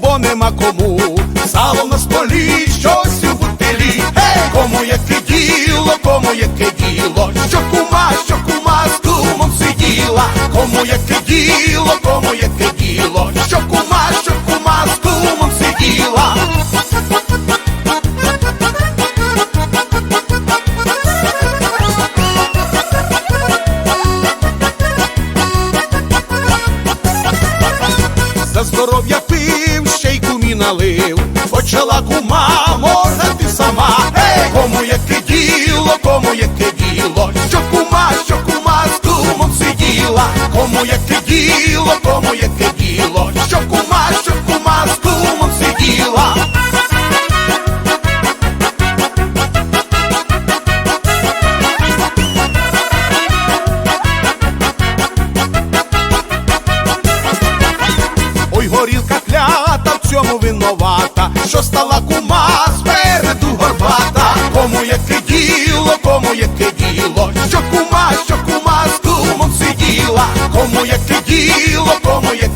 бо нема кому. Сало на столі, щось у бутилі. Гей, кому яке діло, кому яке діло, що кума, що кума з кумом сиділа, кому яке діло, кому яке діло, що кума здоров'я пив, ще й кумі налив, почала кума моргати сама. Гей, кому яке діло, кому яке діло, що кума, що кума з кумом сиділа, кому яке діло, кому яке діло, що кума, Ой, клята в цьому винувата, що стала кума спереду горбата. Кому яке діло, кому яке діло, що кума, що кума з кумом сиділа, кому яке діло, кому яке